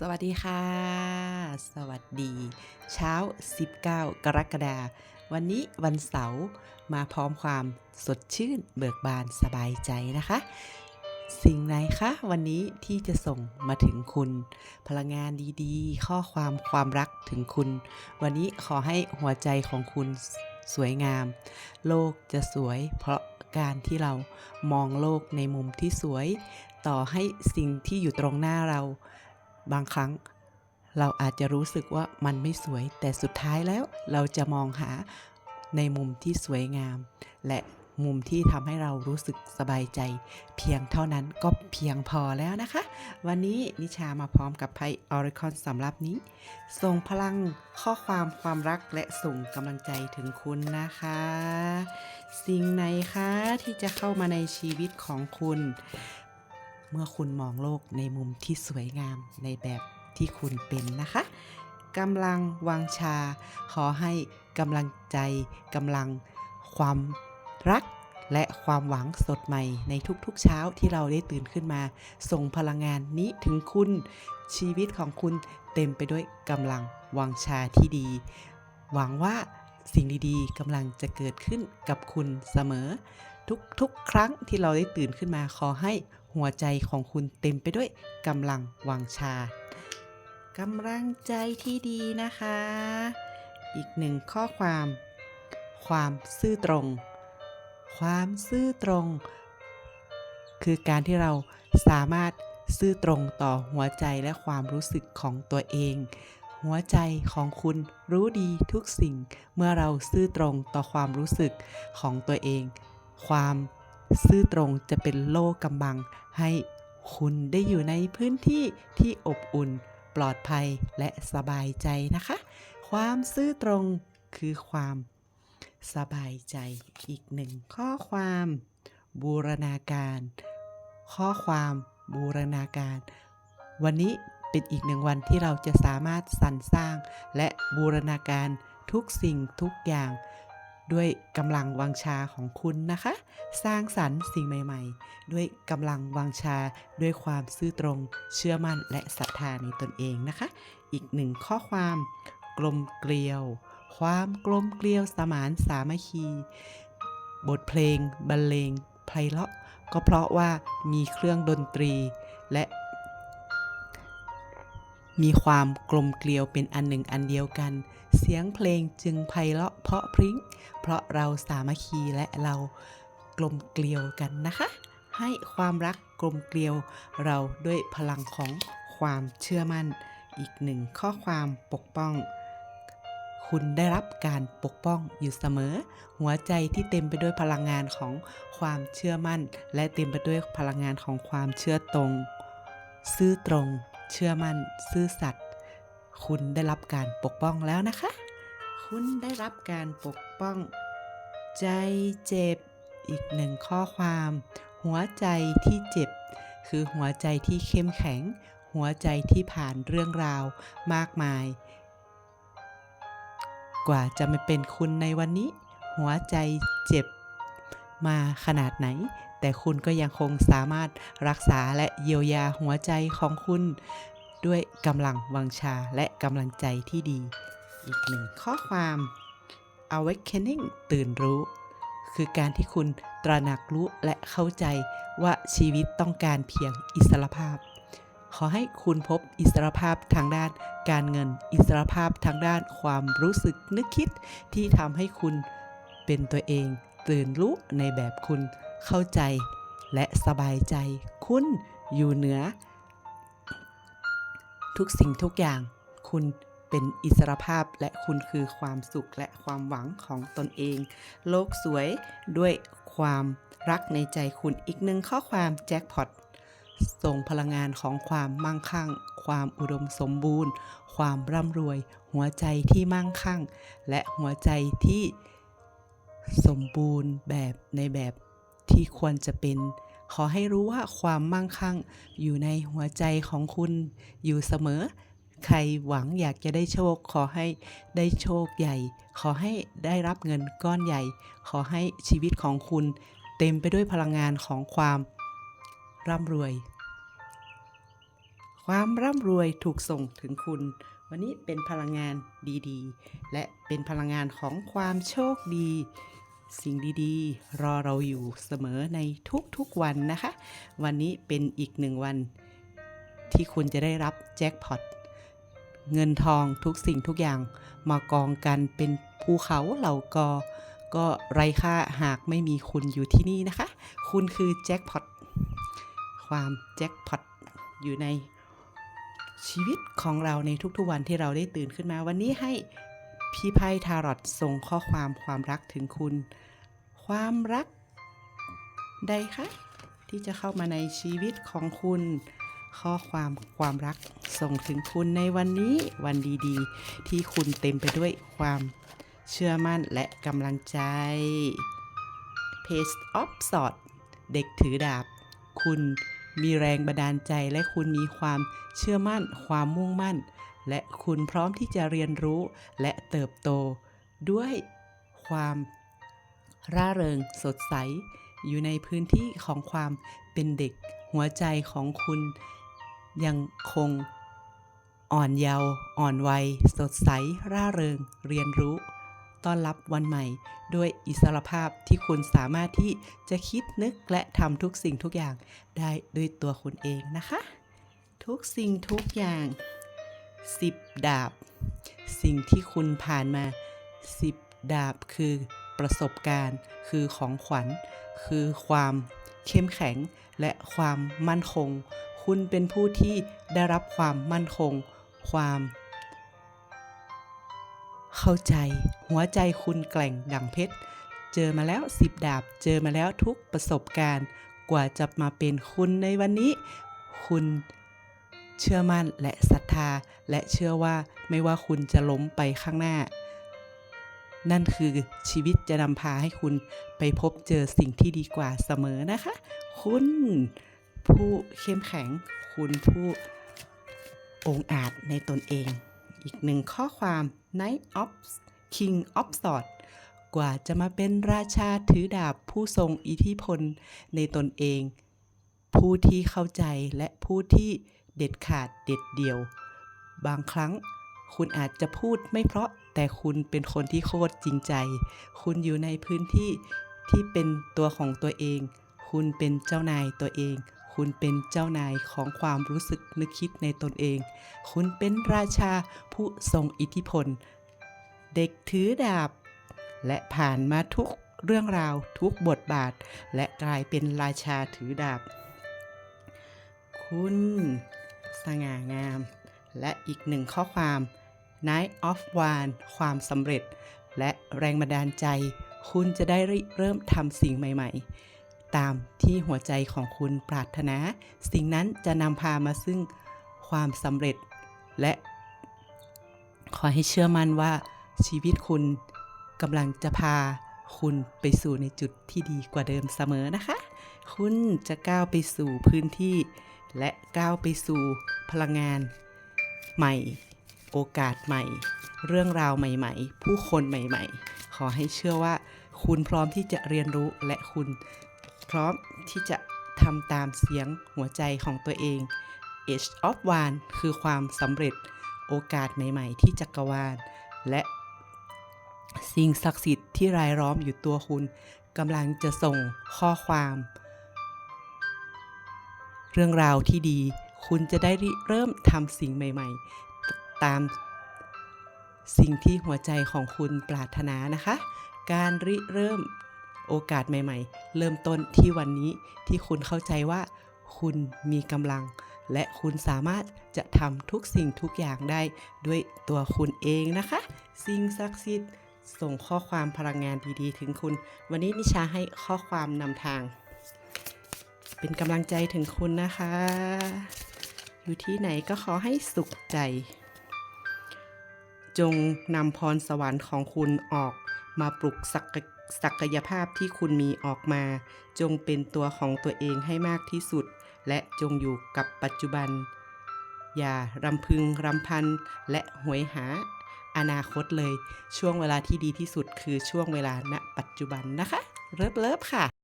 สวัสดีค่ะ สวัสดี เช้า 19 กรกฎาวันนี้วันเสาร์มาพร้อมความสดชื่นเบิกบานสบายใจนะคะ สิ่งไหนคะวันนี้ที่จะส่งมาถึงคุณ พลังงานดีๆ ข้อความความรักถึงคุณ วันนี้ขอให้หัวใจของคุณสวยงาม โลกจะสวยเพราะการที่เรามองโลกในมุมที่สวย ต่อให้สิ่งที่อยู่ตรงหน้าเรา บางครั้ง เราอาจจะรู้สึกว่ามันไม่สวย แต่สุดท้ายแล้วเราจะมองหาในมุมที่สวยงาม และมุมที่ทำให้เรารู้สึกสบายใจ เพียงเท่านั้นก็เพียงพอแล้วนะคะ วันนี้นิชามาพร้อมกับไพ่ออริคอนสำหรับนี้ส่งพลังข้อความความรักและส่งกำลังใจถึงคุณนะคะ สิ่งไหนคะที่จะเข้ามาในชีวิตของคุณ เมื่อคุณมองโลกในมุมที่สวยงามในแบบที่คุณเป็นนะคะกำลังวังชา ขอให้กำลังใจกำลังความรักและความหวังสดใหม่ในทุกๆเช้าที่เราได้ตื่นขึ้นมา ส่งพลังงานนี้ถึงคุณชีวิตของคุณเต็มไปด้วยกำลังวังชาที่ดี หวังว่าสิ่งดีๆกำลังจะเกิดขึ้นกับคุณเสมอ ทุกๆ ครั้งที่เราได้ตื่นขึ้นมาขอให้ หัวใจของคุณเต็มไปด้วยกำลังวังชากำลังใจที่ดีนะคะ อีกหนึ่งข้อความ ความซื่อตรง ความซื่อตรง คือการที่เราสามารถซื่อตรงต่อหัวใจและความรู้สึกของตัวเอง หัวใจของคุณรู้ดีทุกสิ่ง เมื่อเราซื่อตรงต่อความรู้สึกของตัวเอง ความ ซื่อตรงจะเป็นโล่กำบัง ให้คุณได้อยู่ในพื้นที่ที่อบอุ่น ปลอดภัยและสบายใจนะคะ ความซื่อตรงคือความสบายใจอีกหนึ่งข้อความ บูรณาการ ข้อความบูรณาการ วันนี้เป็นอีกหนึ่งวันที่เราจะสามารถสรรสร้าง และบูรณาการทุกสิ่งทุกอย่าง ด้วยกำลังวังชาของคุณนะคะ สร้างสรรค์สิ่งใหม่ๆ ด้วยกำลังวังชาด้วยความซื่อตรง เชื่อมั่นและศรัทธาในตนเองนะคะ อีกหนึ่งข้อความ กลมเกลียว ความกลมเกลียวสมานสามัคคี บทเพลงบรรเลงไพเราะก็เพราะว่ามีเครื่องดนตรี และ มีความกลมเกลียวเป็นอันหนึ่งอันเดียวกัน เสียงเพลงจึงไพเราะเพราะพริ้ง เพราะเราสามัคคีและเรากลมเกลียวกันนะคะ ให้ความรักกลมเกลียวเราด้วยพลังของความเชื่อมั่น อีกหนึ่งข้อความปกป้อง คุณได้รับการปกป้องอยู่เสมอ หัวใจที่เต็มไปด้วยพลังงานของความเชื่อมั่น และเต็มไปด้วยพลังงานของความเชื่อตรง ซื่อตรง เชื่อมั่นซื่อสัตย์คุณได้รับการปกป้องแล้วนะคะ คุณได้รับการปกป้อง ใจเจ็บ อีกหนึ่งข้อความ หัวใจที่เจ็บ คือหัวใจที่เข้มแข็ง หัวใจที่ผ่านเรื่องราวมากมาย กว่าจะมาเป็นคุณในวันนี้ หัวใจเจ็บมาขนาดไหน แต่คุณก็ยังคงสามารถรักษาและเยียวยาหัวใจของคุณ ด้วยกำลังวังชาและกำลังใจที่ดี อีกหนึ่งข้อความ awakening ตื่นรู้ คือการที่คุณตระหนักรู้และเข้าใจว่าชีวิตต้องการเพียงอิสรภาพ ขอให้คุณพบอิสรภาพทางด้านการเงิน อิสรภาพทางด้านความรู้สึกนึกคิดที่ทำให้คุณเป็นตัวเอง ตื่นรู้ในแบบคุณ เข้าใจ และสบายใจ คุณอยู่เหนือ ทุกสิ่งทุกอย่าง คุณเป็นอิสรภาพและคุณคือความสุขและความหวังของตนเอง โลกสวยด้วยความรักในใจคุณอีกหนึ่งข้อความแจ็คพอตส่งพลังงานของความมั่งคั่ง ความอุดมสมบูรณ์ ความร่ำรวย หัวใจที่มั่งคั่ง และหัวใจที่สมบูรณ์แบบในแบบ ที่ควรจะเป็น ขอให้รู้ว่าความมั่งคั่งอยู่ในหัวใจของคุณอยู่เสมอ ใครหวังอยากจะได้โชค ขอให้ได้โชคใหญ่ ขอให้ได้รับเงินก้อนใหญ่ ขอให้ชีวิตของคุณเต็มไปด้วยพลังงานของความร่ำรวย ความร่ำรวยถูกส่งถึงคุณ วันนี้เป็นพลังงานดีๆ และเป็นพลังงานของความโชคดี สิ่งดีๆ รอเราอยู่เสมอในทุกๆวันนะคะ วันนี้เป็นอีกหนึ่งวันที่คุณจะได้รับแจ็คพอตเงินทองทุกสิ่งทุกอย่างมากองกันเป็นภูเขาเหล่ากอ ก็ไร้ค่าหากไม่มีคุณอยู่ที่นี่นะคะ คุณคือแจ็คพอตความแจ็คพอตอยู่ในชีวิตของเราในทุกๆวันที่เราได้ตื่นขึ้นมาวันนี้ให้ พี่ไพ่ทารอตส่งข้อความความรักถึงคุณ ความรักใดคะที่จะเข้ามาในชีวิตของคุณ ข้อความความรักส่งถึงคุณในวันนี้วันดีๆ ที่คุณเต็มไปด้วยความเชื่อมั่นและกำลังใจ Page of Swords เด็กถือดาบ คุณมีแรงบันดาลใจและคุณมีความเชื่อมั่น ความมุ่งมั่น และคุณพร้อมที่จะเรียนรู้และเติบโต ด้วยความร่าเริงสดใส อยู่ในพื้นที่ของความเป็นเด็ก หัวใจของคุณยังคงอ่อนเยาว์อ่อนวัย สดใส ร่าเริง เรียนรู้ ต้อนรับวันใหม่ ด้วยอิสรภาพที่คุณสามารถที่จะคิดนึกและทำทุกสิ่งทุกอย่างได้ด้วยตัวคุณเองนะคะ ทุกสิ่งทุกอย่าง 10ดาบ สิ่งที่คุณผ่านมา10ดาบคือประสบการณ์ คือของขวัญ คือความเข้มแข็งและความมั่นคง คุณเป็นผู้ที่ได้รับความมั่นคง ความ เข้าใจ หัวใจคุณแกล่งดังเพชร เจอมาแล้ว10ดาบ เจอมาแล้วทุกประสบการณ์ กว่าจะมาเป็นคุณในวันนี้ คุณ เชื่อมั่นและศรัทธา และเชื่อว่าไม่ว่าคุณจะล้มไปข้างหน้า นั่นคือชีวิตจะนำพาให้คุณไปพบเจอสิ่งที่ดีกว่าเสมอนะคะ คุณผู้เข้มแข็ง คุณผู้องอาจในตนเอง อีกหนึ่งข้อความ Knight of King of Swords กว่าจะมาเป็นราชาถือดาบผู้ทรงอิทธิพลในตนเอง ผู้ที่เข้าใจและผู้ที่ เด็ดขาดเด็ดเดี่ยว บางครั้งคุณอาจจะพูดไม่เพราะแต่คุณเป็นคนที่โคตรจริงใจ คุณอยู่ในพื้นที่ที่เป็นตัวของตัวเอง คุณเป็นเจ้านายตัวเอง คุณเป็นเจ้านายของความรู้สึกนึกคิดในตนเอง คุณเป็นราชาผู้ทรงอิทธิพล เด็กถือดาบ และผ่านมาทุกเรื่องราวทุกบทบาท และกลายเป็นราชาถือดาบ คุณ สง่างาม และอีกหนึ่งข้อความ Night of One ความสำเร็จ และแรงบันดาลใจ คุณจะได้เริ่มทำสิ่งใหม่ๆ ตามที่หัวใจของคุณปรารถนา สิ่งนั้นจะนำพามาซึ่งความสำเร็จ และ ขอให้เชื่อมั่นว่าชีวิตคุณกำลังจะพาคุณไปสู่ในจุดที่ดีกว่าเดิมเสมอนะคะ คุณจะก้าวไปสู่พื้นที่ และก้าวไปสู่พลังงาน ใหม่ โอกาสใหม่ เรื่องราวใหม่ ๆ ผู้คนใหม่ ๆ ขอให้เชื่อว่า คุณพร้อมที่จะเรียนรู้และคุณพร้อมที่จะทำตามเสียงหัวใจของตัวเอง Age of One คือความสำเร็จโอกาสใหม่ ๆ ที่จักรวาล และสิ่งศักดิ์สิทธิ์ที่รายล้อมอยู่ตัวคุณกำลังจะส่งข้อความ เรื่องราวที่ดี คุณจะได้เริ่มทำสิ่งใหม่ ๆ ตามสิ่งที่หัวใจของคุณปรารถนานะคะ การริเริ่มโอกาสใหม่ ๆ เริ่มต้นที่วันนี้ที่คุณเข้าใจว่า คุณมีกำลัง และคุณสามารถจะทำทุกสิ่งทุกอย่างได้ด้วยตัวคุณเองนะคะ สิ่งศักดิ์สิทธิ์ส่งข้อความพลังงานดีๆ ถึงคุณ วันนี้นิชาให้ข้อความนำทาง เป็นกำลังใจถึงคุณนะคะ อยู่ที่ไหนก็ขอให้สุขใจ จงนำพรสวรรค์ของคุณออกมาปลุกศักยศักยภาพที่คุณมีออกมา จงเป็นตัวของตัวเองให้มากที่สุด และจงอยู่กับปัจจุบัน อย่ารำพึงรำพัน และหวยหา อนาคตเลย ช่วงเวลาที่ดีที่สุดคือช่วงเวลาณปัจจุบันนะคะ เลิฟเลิฟค่ะ